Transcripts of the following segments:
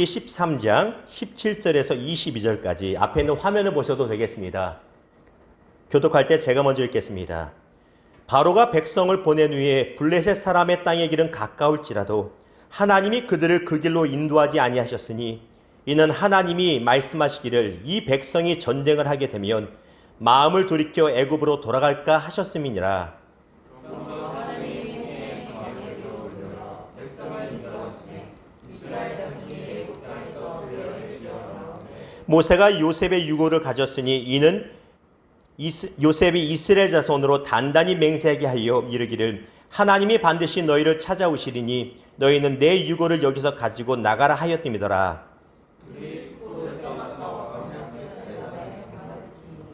13장 17절에서 22절까지 앞에 있는 화면을 보셔도 되겠습니다. 교독할 때 제가 먼저 읽겠습니다. 바로가 백성을 보낸 후에 블레셋 사람의 땅의 길은 가까울지라도 하나님이 그들을 그 길로 인도하지 아니하셨으니 이는 하나님이 말씀하시기를 이 백성이 전쟁을 하게 되면 마음을 돌이켜 애굽으로 돌아갈까 하셨음이니라. 모세가 요셉의 유고를 가졌으니 이는 이스, 요셉이 이스라엘 자손으로 단단히 맹세하게 하여 이르기를 하나님이 반드시 너희를 찾아오시리니 너희는 내 유고를 여기서 가지고 나가라 하였음이더라.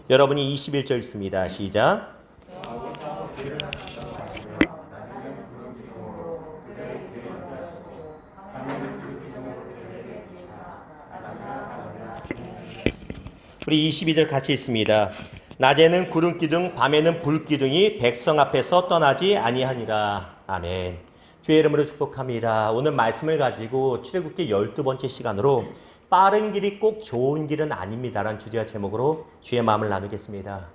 여러분이 21절 읽습니다. 시작. 우리 22절 같이 있습니다. 낮에는 구름 기둥, 밤에는 불 기둥이 백성 앞에서 떠나지 아니하니라. 아멘. 주의 이름으로 축복합니다. 오늘 말씀을 가지고 출애굽기 12번째 시간으로 빠른 길이 꼭 좋은 길은 아닙니다라는 주제와 제목으로 주의 마음을 나누겠습니다.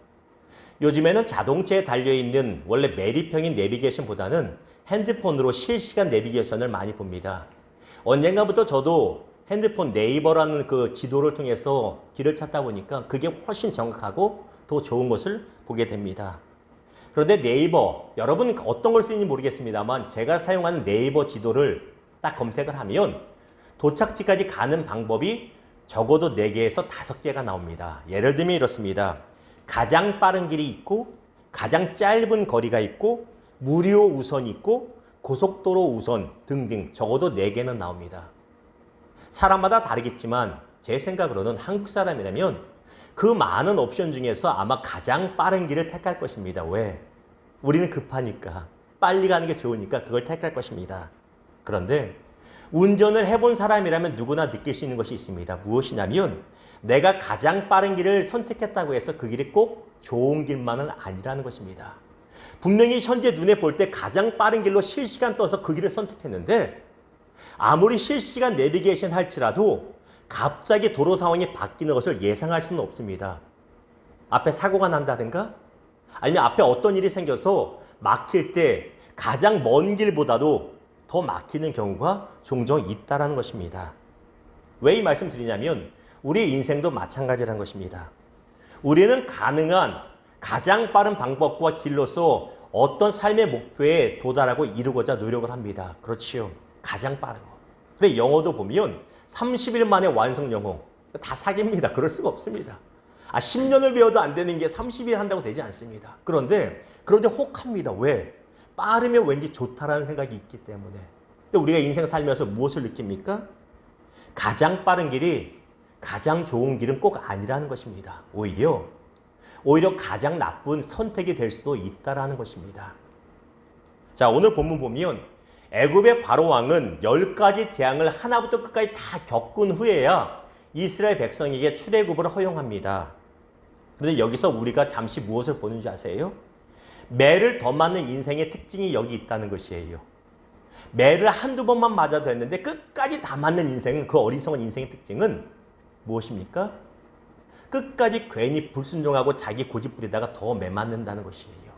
요즘에는 자동차에 달려있는 원래 매립형인 내비게이션보다는 핸드폰으로 실시간 내비게이션을 많이 봅니다. 언젠가부터 저도 핸드폰 네이버라는 그 지도를 통해서 길을 찾다 보니까 그게 훨씬 정확하고 더 좋은 것을 보게 됩니다. 그런데 네이버, 여러분 어떤 걸 쓰는지 모르겠습니다만 제가 사용하는 네이버 지도를 딱 검색을 하면 도착지까지 가는 방법이 적어도 4개에서 5개가 나옵니다. 예를 들면 이렇습니다. 가장 빠른 길이 있고, 가장 짧은 거리가 있고, 무료 우선이 있고, 고속도로 우선 등등 적어도 4개는 나옵니다. 사람마다 다르겠지만 제 생각으로는 한국 사람이라면 그 많은 옵션 중에서 아마 가장 빠른 길을 택할 것입니다. 왜? 우리는 급하니까. 빨리 가는 게 좋으니까 그걸 택할 것입니다. 그런데 운전을 해본 사람이라면 누구나 느낄 수 있는 것이 있습니다. 무엇이냐면 내가 가장 빠른 길을 선택했다고 해서 그 길이 꼭 좋은 길만은 아니라는 것입니다. 분명히 현재 눈에 볼 때 가장 빠른 길로 실시간 떠서 그 길을 선택했는데 아무리 실시간 내비게이션 할지라도 갑자기 도로 상황이 바뀌는 것을 예상할 수는 없습니다. 앞에 사고가 난다든가 아니면 앞에 어떤 일이 생겨서 막힐 때 가장 먼 길보다도 더 막히는 경우가 종종 있다라는 것입니다. 왜 이 말씀 드리냐면 우리 인생도 마찬가지라는 것입니다. 우리는 가능한 가장 빠른 방법과 길로서 어떤 삶의 목표에 도달하고 이루고자 노력을 합니다. 그렇지요. 가장 빠른 거. 그래 영어도 보면 30일 만에 완성 영어 다 사기입니다. 그럴 수가 없습니다. 아 10년을 배워도 안 되는 게 30일 한다고 되지 않습니다. 그런데 그런데 혹합니다. 왜? 빠르면 왠지 좋다라는 생각이 있기 때문에. 근데 우리가 인생 살면서 무엇을 느낍니까? 가장 빠른 길이 가장 좋은 길은 꼭 아니라는 것입니다. 오히려 오히려 가장 나쁜 선택이 될 수도 있다라는 것입니다. 자, 오늘 본문 보면 애굽의 바로 왕은 열 가지 재앙을 하나부터 끝까지 다 겪은 후에야 이스라엘 백성에게 출애굽을 허용합니다. 그런데 여기서 우리가 잠시 무엇을 보는지 아세요? 매를 더 맞는 인생의 특징이 여기 있다는 것이에요. 매를 한두 번만 맞아도 됐는데 끝까지 다 맞는 인생은 그 어리석은 인생의 특징은 무엇입니까? 끝까지 괜히 불순종하고 자기 고집 부리다가 더 매 맞는다는 것이에요.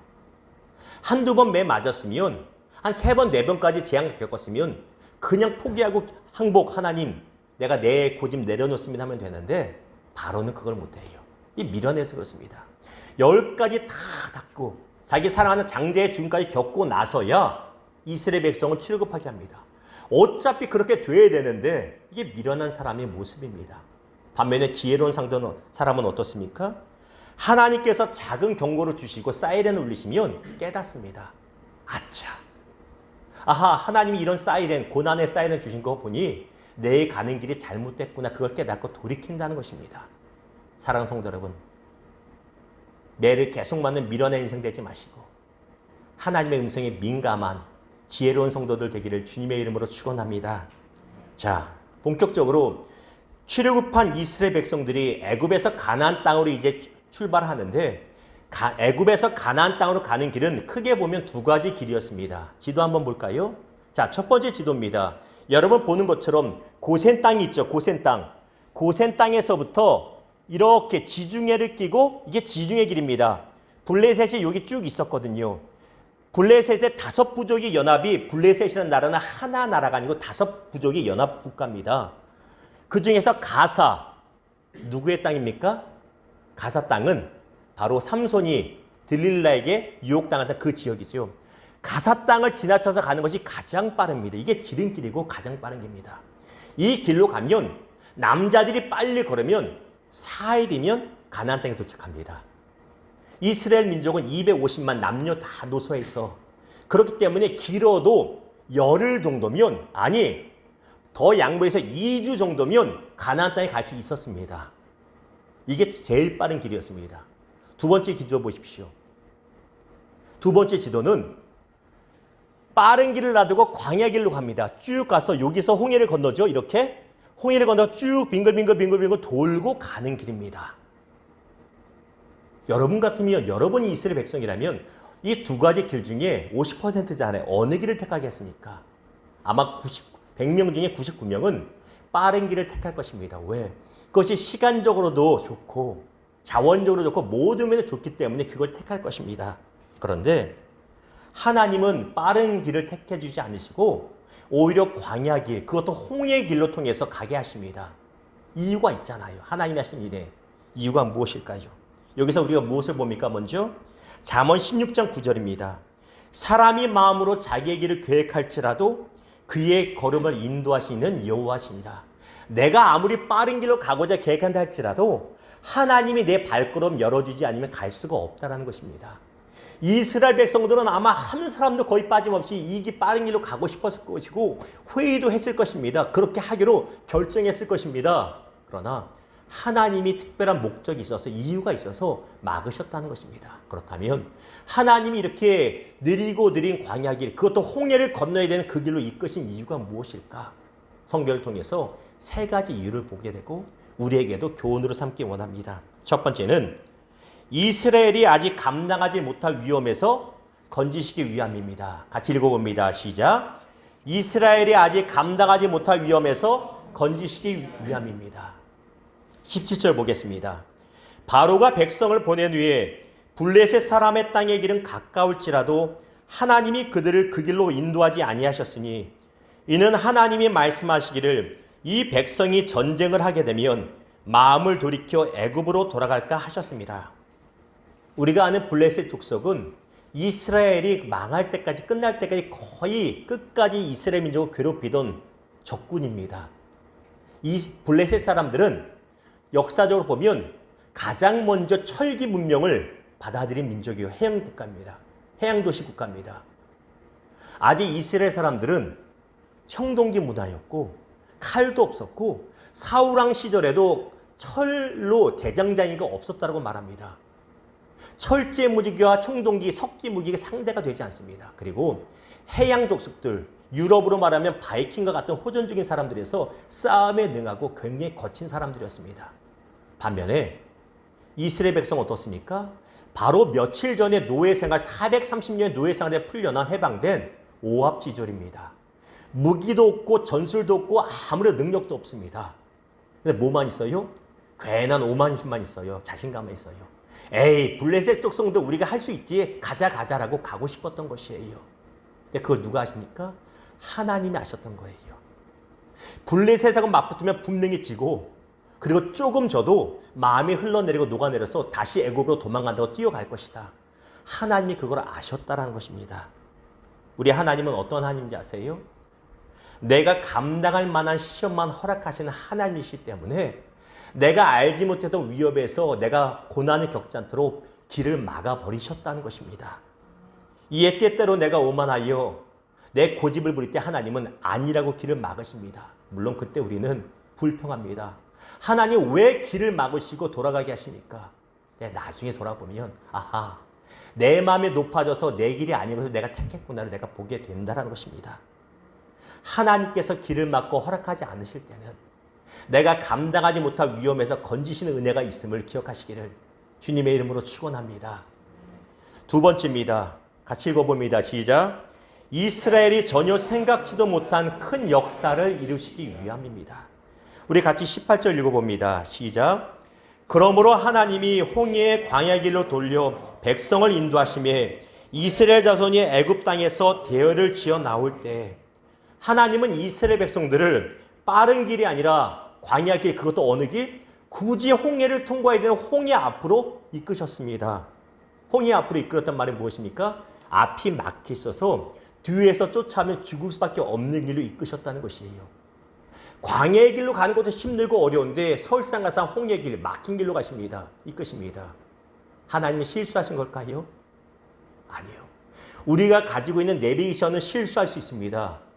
한두 번 매 맞았으면 한 세 번, 네 번까지 재앙을 겪었으면 그냥 포기하고 항복 하나님 내가 내 고집 내려놓습니다 하면 되는데 바로는 그걸 못해요. 이 밀어내서 그렇습니다. 열 가지 다 닦고 자기 사랑하는 장제의 죽음까지 겪고 나서야 이스라엘 백성을 출급하게 합니다. 어차피 그렇게 돼야 되는데 이게 미련한 사람의 모습입니다. 반면에 지혜로운 상대는 사람은 어떻습니까? 하나님께서 작은 경고를 주시고 사이렌을 울리시면 깨닫습니다. 아차. 아하, 하나님이 이런 사이렌, 고난의 사이렌 주신 거 보니 내 가는 길이 잘못됐구나. 그걸 깨닫고 돌이킨다는 것입니다. 사랑하는 성도 여러분. 매를 계속 맞는 미련의 인생 되지 마시고 하나님의 음성에 민감한 지혜로운 성도들 되기를 주님의 이름으로 축원합니다. 자, 본격적으로 출애굽한 이스라엘 백성들이 애굽에서 가나안 땅으로 이제 출발하는데 가, 애굽에서 가나안 땅으로 가는 길은 크게 보면 두 가지 길이었습니다. 지도 한번 볼까요? 자, 첫 번째 지도입니다. 여러분 보는 것처럼 고센 땅이 있죠. 고센 땅. 고센 땅에서부터 이렇게 지중해를 끼고 이게 지중해 길입니다. 블레셋이 여기 쭉 있었거든요. 블레셋의 다섯 부족의 연합이 블레셋이라는 나라는 하나 나라가 아니고 다섯 부족의 연합 국가입니다. 그 중에서 가사 누구의 땅입니까? 가사 땅은 바로 삼손이 들릴라에게 유혹당했던 그 지역이죠. 가사 땅을 지나쳐서 가는 것이 가장 빠릅니다. 이게 기름길이고 가장 빠른 길입니다. 이 길로 가면 남자들이 빨리 걸으면 4일이면 가나안 땅에 도착합니다. 이스라엘 민족은 250만 남녀 다 있어. 그렇기 때문에 길어도 열흘 정도면 아니 더 양보해서 2주 정도면 가나안 땅에 갈 수 있었습니다. 이게 제일 빠른 길이었습니다. 두 번째 기도 보십시오. 두 번째 지도는 빠른 길을 놔두고 광야 길로 갑니다. 쭉 가서 여기서 홍해를 건너죠. 이렇게 홍해를 건너 쭉 빙글빙글 빙글빙글 돌고 가는 길입니다. 여러분 같으면 여러분이 이스라엘 백성이라면 이 두 가지 길 중에 50%잖아요. 어느 길을 택하겠습니까? 아마 90, 100명 중에 99명은 빠른 길을 택할 것입니다. 왜? 그것이 시간적으로도 좋고 자원적으로 좋고 모든 면에서 좋기 때문에 그걸 택할 것입니다. 그런데 하나님은 빠른 길을 택해 주지 않으시고 오히려 광야 길, 그것도 홍해 길로 통해서 가게 하십니다. 이유가 있잖아요. 하나님이 하신 일에. 이유가 무엇일까요? 여기서 우리가 무엇을 봅니까? 먼저 잠언 16장 9절입니다. 사람이 마음으로 자기의 길을 계획할지라도 그의 걸음을 인도하시는 여호와시니라. 내가 아무리 빠른 길로 가고자 계획한다 할지라도 하나님이 내 발걸음 열어주지 않으면 갈 수가 없다라는 것입니다. 이스라엘 백성들은 아마 한 사람도 거의 빠짐없이 이기 빠른 길로 가고 싶었을 것이고 회의도 했을 것입니다. 그렇게 하기로 결정했을 것입니다. 그러나 하나님이 특별한 목적이 있어서 이유가 있어서 막으셨다는 것입니다. 그렇다면 하나님이 이렇게 느리고 느린 광야 길 그것도 홍해를 건너야 되는 그 길로 이끄신 이유가 무엇일까? 성경을 통해서 세 가지 이유를 보게 되고 우리에게도 교훈으로 삼기 원합니다. 첫 번째는 이스라엘이 아직 감당하지 못할 위험에서 건지시기 위함입니다. 같이 읽어봅니다. 시작. 이스라엘이 아직 감당하지 못할 위험에서 건지시기 위함입니다. 17절 보겠습니다. 바로가 백성을 보낸 후에 블레셋 사람의 땅의 길은 가까울지라도 하나님이 그들을 그 길로 인도하지 아니하셨으니 이는 하나님이 말씀하시기를 이 백성이 전쟁을 하게 되면 마음을 돌이켜 애굽으로 돌아갈까 하셨습니다. 우리가 아는 블레셋 족속은 이스라엘이 망할 때까지 끝날 때까지 거의 끝까지 이스라엘 민족을 괴롭히던 적군입니다. 이 블레셋 사람들은 역사적으로 보면 가장 먼저 철기 문명을 받아들인 민족이요 해양 국가입니다. 해양 도시 국가입니다. 아직 이스라엘 사람들은 청동기 문화였고 칼도 없었고 사우랑 시절에도 철로 대장장이가 없었다고 말합니다. 철제 무기와 청동기, 석기 무기가 상대가 되지 않습니다. 그리고 해양 족속들, 유럽으로 말하면 바이킹과 같은 호전적인 사람들에서 싸움에 능하고 굉장히 거친 사람들이었습니다. 반면에 이스라엘 백성 어떻습니까? 바로 며칠 전에 노예 생활 430년의 노예 생활에 풀려난 해방된 오합지졸입니다. 무기도 없고 전술도 없고 아무런 능력도 없습니다. 근데 뭐만 있어요? 괜한 오만심만 있어요. 자신감만 있어요. 에이 블레셋 족성도 우리가 할 수 있지 가자 가자라고 가고 싶었던 것이에요. 근데 그걸 누가 아십니까? 하나님이 아셨던 거예요. 블레셋하고 맞붙으면 분명히 지고 그리고 조금 져도 마음이 흘러내리고 녹아내려서 다시 애굽으로 도망간다고 뛰어갈 것이다. 하나님이 그걸 아셨다라는 것입니다. 우리 하나님은 어떤 하나님인지 아세요? 내가 감당할 만한 시험만 허락하시는 하나님이시기 때문에 내가 알지 못했던 위협에서 내가 고난을 겪지 않도록 길을 막아 버리셨다는 것입니다. 이에 때때로 내가 오만하여 내 고집을 부릴 때 하나님은 아니라고 길을 막으십니다. 물론 그때 우리는 불평합니다. 하나님 왜 길을 막으시고 돌아가게 하십니까? 네, 나중에 돌아보면 아하 내 마음이 높아져서 내 길이 것을 내가 택했구나를 내가 보게 된다는 것입니다. 하나님께서 길을 막고 허락하지 않으실 때는 내가 감당하지 못할 위험에서 건지시는 은혜가 있음을 기억하시기를 주님의 이름으로 축원합니다. 두 번째입니다. 같이 읽어봅니다. 시작. 이스라엘이 전혀 생각지도 못한 큰 역사를 이루시기 위함입니다. 우리 같이 18절 읽어봅니다. 시작. 그러므로 하나님이 홍해의 광야 길로 돌려 백성을 인도하심에 이스라엘 자손이 애굽 땅에서 대열을 지어 나올 때 하나님은 이스라엘 백성들을 빠른 길이 아니라 광야 길 그것도 어느 길? 굳이 홍해를 통과해야 되는 홍해 앞으로 이끄셨습니다. 홍해 앞으로 이끌었단 말이 무엇입니까? 앞이 막혀 있어서 뒤에서 쫓아오면 죽을 수밖에 없는 길로 이끄셨다는 것이에요. 광야의 길로 가는 것도 힘들고 어려운데 서울산 가상 홍해 길 막힌 길로 가십니다. 이끄십니다. 하나님이 실수하신 걸까요? 아니요. 우리가 가지고 있는 내비게이션은 실수할 수 있습니다.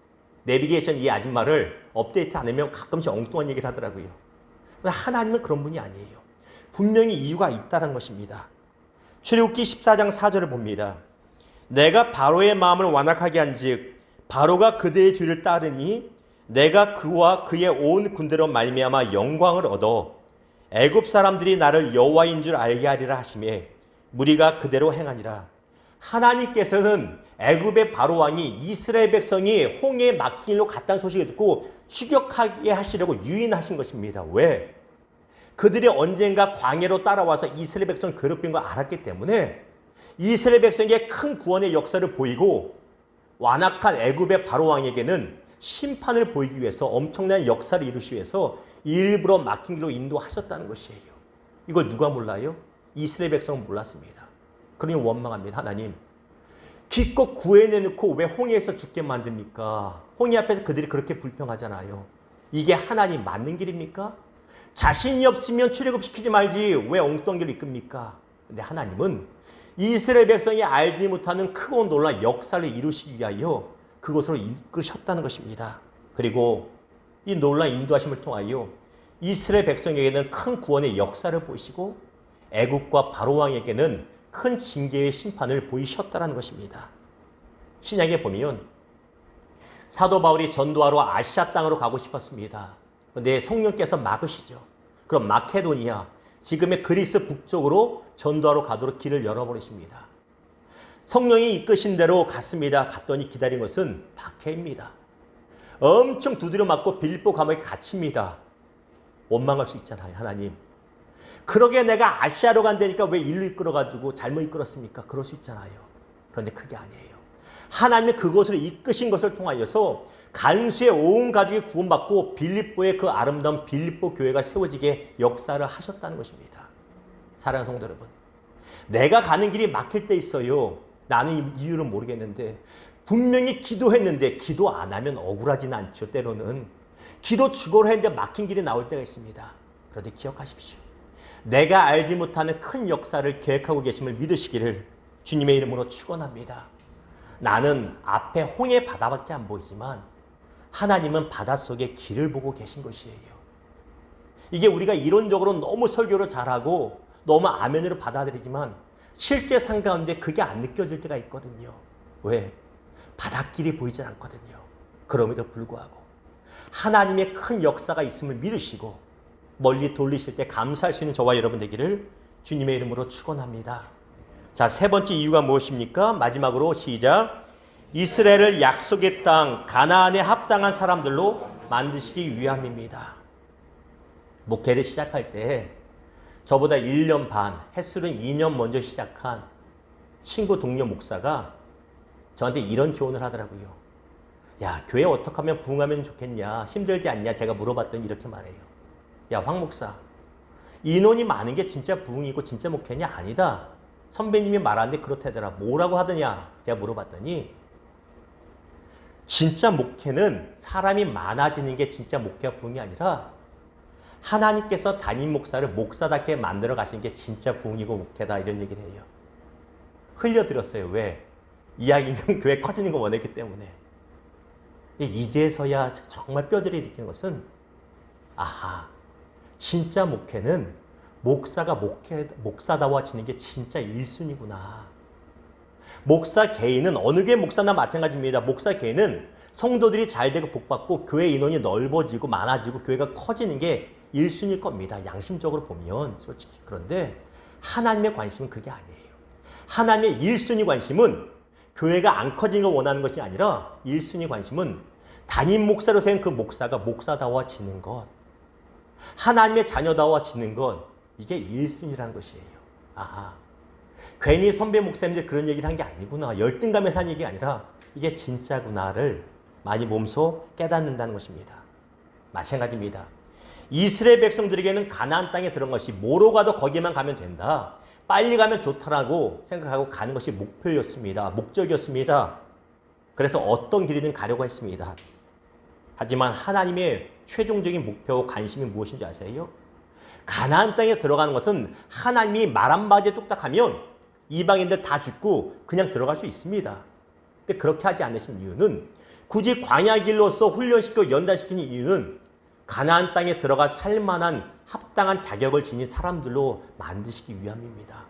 내비게이션 이 아줌마를 업데이트 안 하면 가끔씩 엉뚱한 얘기를 하더라고요. 하나님은 그런 분이 아니에요. 분명히 이유가 있다는 것입니다. 출애굽기 14장 4절을 봅니다. 내가 바로의 마음을 완악하게 한즉 바로가 그대의 뒤를 따르니 내가 그와 그의 온 군대로 말미암아 영광을 얻어 애굽 사람들이 나를 여호와인 줄 알게 하리라 하심에 무리가 그대로 행하니라. 하나님께서는 애굽의 바로 왕이 이스라엘 백성이 홍해 막힌 길로 갔다는 소식을 듣고 추격하게 하시려고 유인하신 것입니다. 왜? 그들이 언젠가 광해로 따라와서 이스라엘 백성 괴롭힌 걸 알았기 때문에 이스라엘 백성에게 큰 구원의 역사를 보이고 완악한 애굽의 바로 왕에게는 심판을 보이기 위해서 엄청난 역사를 이루시기 위해서 일부러 막힌 길로 인도하셨다는 것이에요. 이걸 누가 몰라요? 이스라엘 백성은 몰랐습니다. 그러니 원망합니다. 하나님. 기껏 구해내놓고 왜 홍해에서 죽게 만듭니까? 홍해 앞에서 그들이 그렇게 불평하잖아요. 이게 하나님 맞는 길입니까? 자신이 없으면 출애굽시키지 말지 왜 엉뚱한 이끕니까? 근데 하나님은 이스라엘 백성이 알지 못하는 크고 놀라운 역사를 이루시기 위하여 그곳으로 이끄셨다는 것입니다. 그리고 이 놀라운 인도하심을 통하여 이스라엘 백성에게는 큰 구원의 역사를 보이시고 애국과 바로 왕에게는 큰 징계의 심판을 보이셨다는 것입니다. 신약에 보면 사도 바울이 전도하러 아시아 땅으로 가고 싶었습니다. 그런데 성령께서 막으시죠. 그럼 마케도니아, 지금의 그리스 북쪽으로 전도하러 가도록 길을 열어버리십니다. 성령이 이끄신 대로 갔습니다. 갔더니 기다린 것은 박해입니다. 엄청 두드려 맞고 빌보 감옥에 갇힙니다. 원망할 수 있잖아요, 하나님. 그러게 내가 아시아로 간다니까 왜 일로 이끌어가지고 잘못 이끌었습니까? 그럴 수 있잖아요. 그런데 그게 아니에요. 하나님이 그것을 이끄신 것을 통하여서 간수의 온 가족이 구원받고 빌립보의 그 아름다운 빌립보 교회가 세워지게 역사를 하셨다는 것입니다. 사랑하는 성도 여러분. 내가 가는 길이 막힐 때 있어요. 나는 이유를 모르겠는데 분명히 기도했는데 기도 안 하면 억울하지는 않죠. 때로는 기도 죽어라 했는데 막힌 길이 나올 때가 있습니다. 그런데 기억하십시오. 내가 알지 못하는 큰 역사를 계획하고 계심을 믿으시기를 주님의 이름으로 축원합니다. 나는 앞에 홍해 바다밖에 안 보이지만 하나님은 바닷속에 길을 보고 계신 것이에요. 이게 우리가 이론적으로 너무 설교를 잘하고 너무 아멘으로 받아들이지만 실제 삶 가운데 그게 안 느껴질 때가 있거든요. 왜? 바닷길이 보이질 않거든요. 그럼에도 불구하고 하나님의 큰 역사가 있음을 믿으시고 멀리 돌리실 때 감사할 수 있는 저와 여러분 되기를 주님의 이름으로 축원합니다. 자, 세 번째 이유가 무엇입니까? 마지막으로 시작. 이스라엘을 약속의 땅 가나안에 합당한 사람들로 만드시기 위함입니다. 목회를 시작할 때 저보다 1년 반, 햇술은 2년 먼저 시작한 친구 동료 목사가 저한테 이런 조언을 하더라고요. 야, 교회 어떻게 하면 부흥하면 좋겠냐? 힘들지 않냐? 제가 물어봤더니 이렇게 말해요. 야, 황 목사. 인원이 많은 게 진짜 부흥이고 진짜 목회냐? 아니다. 선배님이 말하는데 그렇다더라. 뭐라고 하더냐? 제가 물어봤더니 진짜 목회는 사람이 많아지는 게 진짜 목회와 부흥이 아니라 하나님께서 담임 목사를 목사답게 만들어 가시는 게 진짜 부흥이고 목회다 이런 얘기를 해요. 흘려들었어요. 왜? 이야기는 교회 커지는 거 원했기 때문에. 이제서야 정말 뼈저리 느끼는 것은 아하 진짜 목회는 목사가 목회, 목사다워지는 게 진짜 1순위구나. 목사 개인은 어느 게 목사나 마찬가지입니다. 목사 개인은 성도들이 잘 되고 복받고 교회 인원이 넓어지고 많아지고 교회가 커지는 게 1순위일 겁니다. 양심적으로 보면 솔직히. 그런데 하나님의 관심은 그게 아니에요. 하나님의 1순위 관심은 교회가 안 커지는 걸 원하는 것이 아니라 1순위 관심은 담임 목사로 세운 그 목사가 목사다워지는 것. 하나님의 자녀다워지는 것. 이게 1순위라는 것이에요. 아, 괜히 선배 목사님들 그런 얘기를 한 게 아니구나. 열등감에서 한 얘기가 아니라 이게 진짜구나를 많이 몸소 깨닫는다는 것입니다. 마찬가지입니다. 이스라엘 백성들에게는 가나안 땅에 들어간 것이 뭐로 가도 거기만 가면 된다. 빨리 가면 좋다라고 생각하고 가는 것이 목표였습니다. 목적이었습니다. 그래서 어떤 길이든 가려고 했습니다. 하지만 하나님의 최종적인 목표 관심이 무엇인지 아세요? 가나안 땅에 들어가는 것은 하나님이 말 한마디에 뚝딱하면 이방인들 다 죽고 그냥 들어갈 수 있습니다. 근데 그렇게 하지 않으신 이유는 굳이 광야 길로서 훈련시켜 연단시키는 이유는 가나안 땅에 들어가 살 만한 합당한 자격을 지닌 사람들로 만드시기 위함입니다.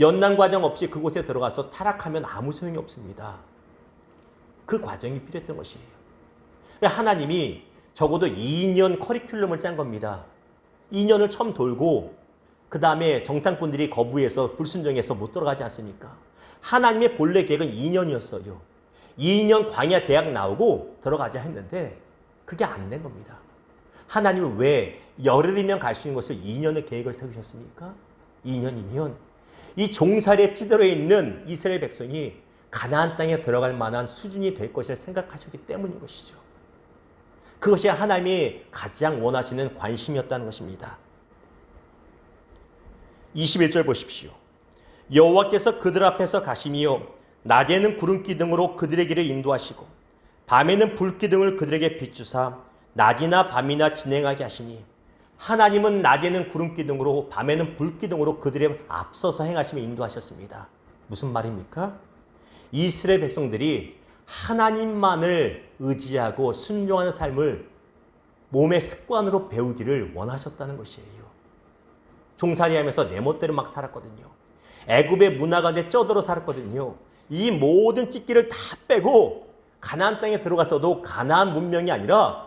연단 과정 없이 그곳에 들어가서 타락하면 아무 소용이 없습니다. 그 과정이 필요했던 것이에요. 하나님이 적어도 2년 커리큘럼을 짠 겁니다. 2년을 처음 돌고 그 다음에 정탐꾼들이 거부해서 불순종해서 못 들어가지 않습니까? 하나님의 본래 계획은 2년이었어요. 2년 광야 대학 나오고 들어가자 했는데 그게 안 된 겁니다. 하나님은 왜 열흘이면 갈 수 있는 것을 2년의 계획을 세우셨습니까? 2년이면 이 종살이에 찌들어 있는 이스라엘 백성이 가나안 땅에 들어갈 만한 수준이 될 것을 생각하셨기 때문인 것이죠. 그것이 하나님이 가장 원하시는 관심이었다는 것입니다. 21절 보십시오. 여호와께서 그들 앞에서 가시며 낮에는 구름 기둥으로 그들의 길을 인도하시고 밤에는 불 기둥을 그들에게 비추사 낮이나 밤이나 진행하게 하시니 하나님은 낮에는 구름 기둥으로 밤에는 불 기둥으로 그들의 앞서서 행하시며 인도하셨습니다. 무슨 말입니까? 이스라엘 백성들이 하나님만을 의지하고 순종하는 삶을 몸의 습관으로 배우기를 원하셨다는 것이에요. 종살이 하면서 내 멋대로 막 살았거든요. 애굽의 문화 가운데 쩌들어 살았거든요. 이 모든 찢기를 다 빼고 가나안 땅에 들어가서도 가나안 문명이 아니라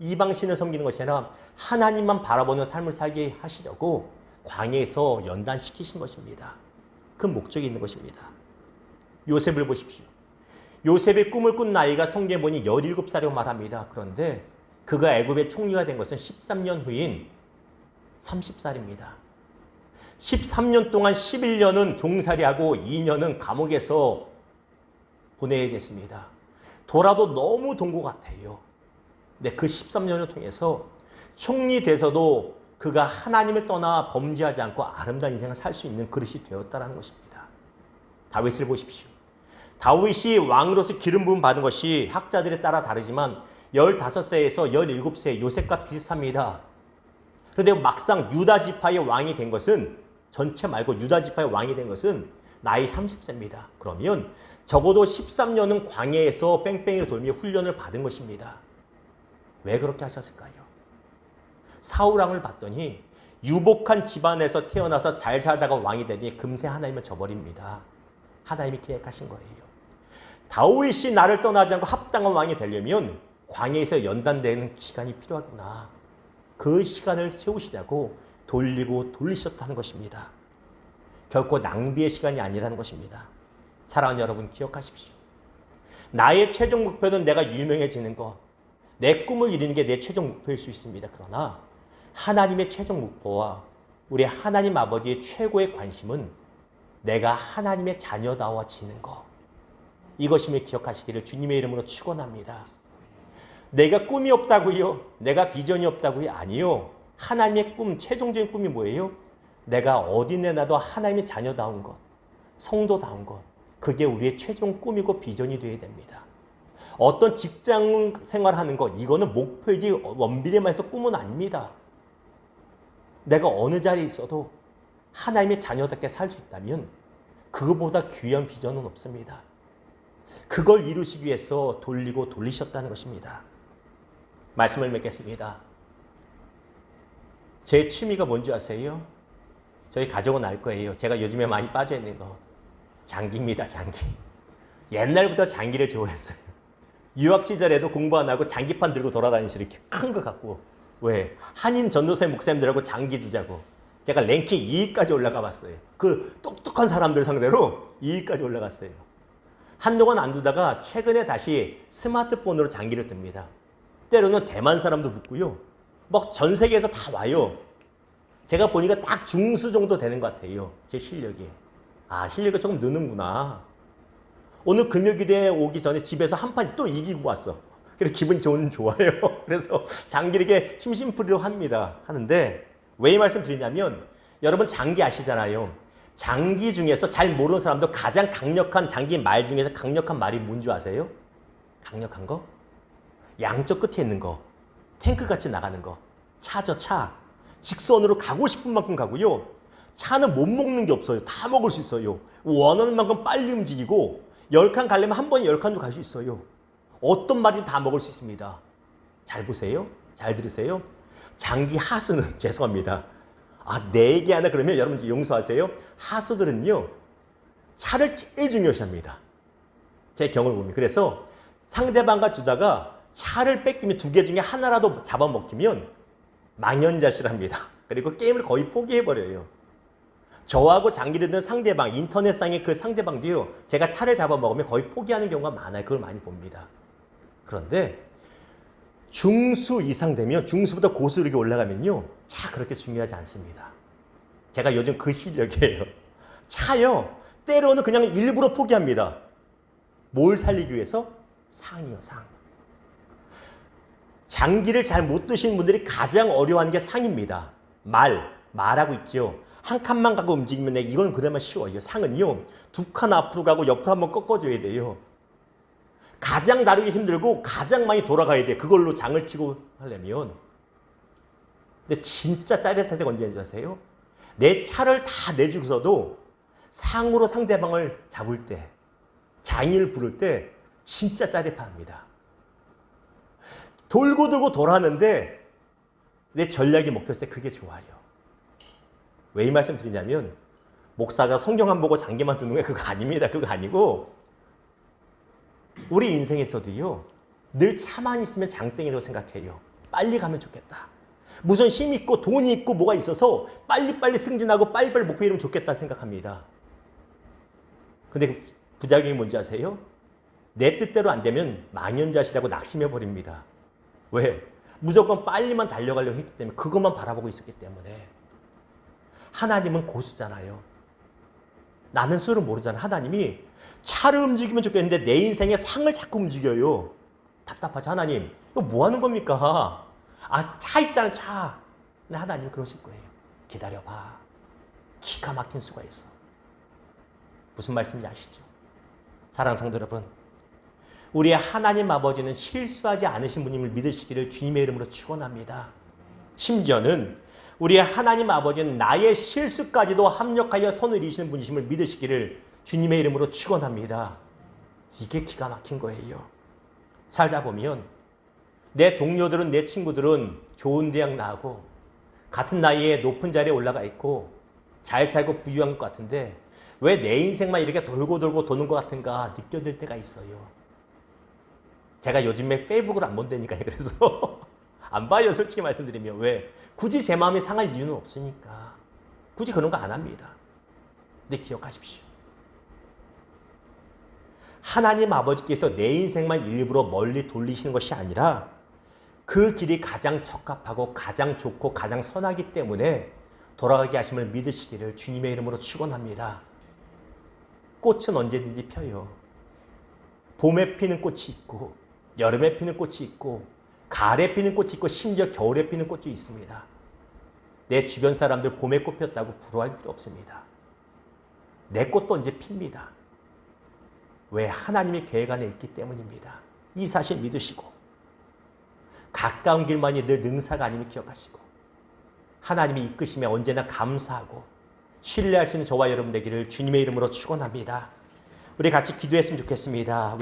이방 신을 섬기는 것이 아니라 하나님만 바라보는 삶을 살게 하시려고 광야에서 연단시키신 것입니다. 그 목적이 있는 것입니다. 요셉을 보십시오. 요셉의 꿈을 꾼 나이가 성경에 보니 17살이라고 말합니다. 그런데 그가 애굽의 총리가 된 것은 13년 후인 30살입니다. 13년 동안 11년은 종살이하고 2년은 감옥에서 보내야 됐습니다. 돌아도 너무 동고 같아요. 근데 그 13년을 통해서 총리 돼서도 그가 하나님을 떠나 범죄하지 않고 아름다운 인생을 살 수 있는 그릇이 되었다는 것입니다. 다윗을 보십시오. 다윗이 왕으로서 기름 부음 받은 것이 학자들에 따라 다르지만 15세에서 17세 요셉과 비슷합니다. 그런데 막상 유다 지파의 왕이 된 것은 전체 말고 유다 지파의 왕이 된 것은 나이 30세입니다. 그러면 적어도 13년은 광야에서 뺑뺑이 돌며 훈련을 받은 것입니다. 왜 그렇게 하셨을까요? 사울왕을 봤더니 유복한 집안에서 태어나서 잘 살다가 왕이 되니 금세 하나님을 저버립니다. 하나님이 계획하신 거예요. 다윗이 나를 떠나지 않고 합당한 왕이 되려면 광야에서 연단되는 기간이 필요하구나. 그 시간을 채우시려고 돌리고 돌리셨다는 것입니다. 결코 낭비의 시간이 아니라는 것입니다. 사랑하는 여러분 기억하십시오. 나의 최종 목표는 내가 유명해지는 것, 내 꿈을 이루는 게 내 최종 목표일 수 있습니다. 그러나 하나님의 최종 목표와 우리 하나님 아버지의 최고의 관심은 내가 하나님의 자녀다워지는 것. 이것임을 기억하시기를 주님의 이름으로 축원합니다. 내가 꿈이 없다고요? 내가 비전이 없다고요? 아니요. 하나님의 꿈, 최종적인 꿈이 뭐예요? 내가 어디 내놔도 하나님의 자녀다운 것, 성도다운 것. 그게 우리의 최종 꿈이고 비전이 되어야 됩니다. 어떤 직장 생활하는 것, 이거는 목표이지 원비례만 해서 꿈은 아닙니다. 내가 어느 자리에 있어도 하나님의 자녀답게 살 수 있다면 그거보다 귀한 비전은 없습니다. 그걸 이루시기 위해서 돌리고 돌리셨다는 것입니다. 말씀을 맺겠습니다. 제 취미가 뭔지 아세요? 저희 가족은 알 거예요. 제가 요즘에 많이 빠져 있는 거. 장기입니다, 장기. 옛날부터 장기를 좋아했어요. 유학 시절에도 공부 안 하고 장기판 들고 돌아다니시 이렇게 큰 거 갖고. 왜? 한인 전도사 목사님들하고 장기 두자고. 제가 랭킹 2위까지 올라가 봤어요. 그 똑똑한 사람들 상대로 2위까지 올라갔어요. 한동안 안 두다가 최근에 다시 스마트폰으로 장기를 듭니다. 때로는 대만 사람도 붙고요. 막 전 세계에서 다 와요. 제가 보니까 딱 중수 정도 되는 것 같아요. 제 실력이. 아, 실력이 조금 느는구나. 오늘 금요일에 오기 전에 집에서 한 판 또 이기고 왔어. 그래서 기분 좋은 좋아요. 그래서 장기를 이렇게 심심풀이로 합니다. 하는데 왜 이 말씀 드리냐면 여러분 장기 아시잖아요. 장기 중에서 잘 모르는 사람도 가장 강력한 장기 말 중에서 강력한 말이 뭔지 아세요? 강력한 거? 양쪽 끝에 있는 거. 탱크 같이 나가는 거. 차죠, 차. 직선으로 가고 싶은 만큼 가고요. 차는 못 먹는 게 없어요. 다 먹을 수 있어요. 원하는 만큼 빨리 움직이고 10칸 가려면 한 번에 10칸도 갈 수 있어요. 어떤 말이든 다 먹을 수 있습니다. 잘 보세요. 잘 들으세요. 장기 하수는 죄송합니다. 아, 내 얘기 하나 그러면 여러분 용서하세요. 하수들은요. 차를 제일 중요시합니다. 제 경험을 보면 그래서 상대방과 주다가 차를 뺏기면 두 개 중에 하나라도 잡아먹히면 망연자실합니다. 그리고 게임을 거의 포기해버려요. 저하고 장기를 든 상대방, 인터넷상의 그 상대방도요, 제가 차를 잡아먹으면 거의 포기하는 경우가 많아요. 그걸 많이 봅니다. 그런데 중수 이상 되면, 중수부터 고수 이렇게 올라가면요, 차 그렇게 중요하지 않습니다. 제가 요즘 그 실력이에요. 차요, 때로는 그냥 일부러 포기합니다. 뭘 살리기 위해서? 상이요, 상. 장기를 잘 못 드시는 분들이 가장 어려워하는 게 상입니다. 말, 말하고 있죠. 한 칸만 가고 움직이면 내 이건 그나마 쉬워요. 상은요. 두 칸 앞으로 가고 옆으로 한번 꺾어줘야 돼요. 가장 다루기 힘들고 가장 많이 돌아가야 돼. 그걸로 장을 치고 하려면. 근데 진짜 짜릿할 때가 언제인지 아세요? 내 차를 다 내주고서도 상으로 상대방을 잡을 때, 장인을 부를 때 진짜 짜릿합니다. 돌고 돌고 돌아하는데 내 전략이 때 그게 좋아요. 왜 이 말씀 드리냐면 목사가 성경 안 보고 장기만 두는 게 그거 아닙니다. 그거 아니고 우리 인생에서도요 늘 차만 있으면 장땡이라고 생각해요. 빨리 가면 좋겠다. 무슨 힘 있고 돈이 있고 뭐가 있어서 빨리빨리 승진하고 빨리빨리 목표 이루면 좋겠다 생각합니다. 근데 그 부작용이 뭔지 아세요? 내 뜻대로 안 되면 망연자실하고 낙심해 버립니다. 왜? 무조건 빨리만 달려가려고 했기 때문에 그것만 바라보고 있었기 때문에 하나님은 고수잖아요. 나는 수를 모르잖아. 하나님이 차를 움직이면 좋겠는데 내 인생에 상을 자꾸 움직여요. 답답하죠. 하나님, 이거 뭐 하는 겁니까? 아, 차 있잖아, 차. 근데 하나님 그러실 거예요. 기다려봐. 기가 막힌 수가 있어. 무슨 말씀인지 아시죠? 사랑 성도 여러분. 우리의 하나님 아버지는 실수하지 않으신 분임을 믿으시기를 주님의 이름으로 축원합니다. 심지어는 우리의 하나님 아버지는 나의 실수까지도 합력하여 선을 이시는 분이심을 믿으시기를 주님의 이름으로 축원합니다. 이게 기가 막힌 거예요. 살다 보면 내 동료들은 내 친구들은 좋은 대학 나고 같은 나이에 높은 자리에 올라가 있고 잘 살고 부유한 것 같은데 왜 내 인생만 이렇게 돌고 돌고 도는 것 같은가 느껴질 때가 있어요. 제가 요즘에 페이북을 안 본다니까요. 그래서 안 봐요. 솔직히 말씀드리면 왜? 굳이 제 마음이 상할 이유는 없으니까. 굳이 그런 거 안 합니다. 근데 기억하십시오. 하나님 아버지께서 내 인생만 일부러 멀리 돌리시는 것이 아니라 그 길이 가장 적합하고 가장 좋고 가장 선하기 때문에 돌아가게 하심을 믿으시기를 주님의 이름으로 축원합니다. 꽃은 언제든지 펴요. 봄에 피는 꽃이 있고 여름에 피는 꽃이 있고 가을에 피는 꽃이 있고 심지어 겨울에 피는 꽃도 있습니다. 내 주변 사람들 봄에 꽃 폈다고 부러워할 필요 없습니다. 내 꽃도 언제 핍니다. 왜 하나님의 계획 안에 있기 때문입니다. 이 사실 믿으시고 가까운 길만이 늘 능사가 아님을 기억하시고 하나님이 이끄심에 언제나 감사하고 신뢰할 수 있는 저와 여러분 되기를 주님의 이름으로 축원합니다. 우리 같이 기도했으면 좋겠습니다. 우리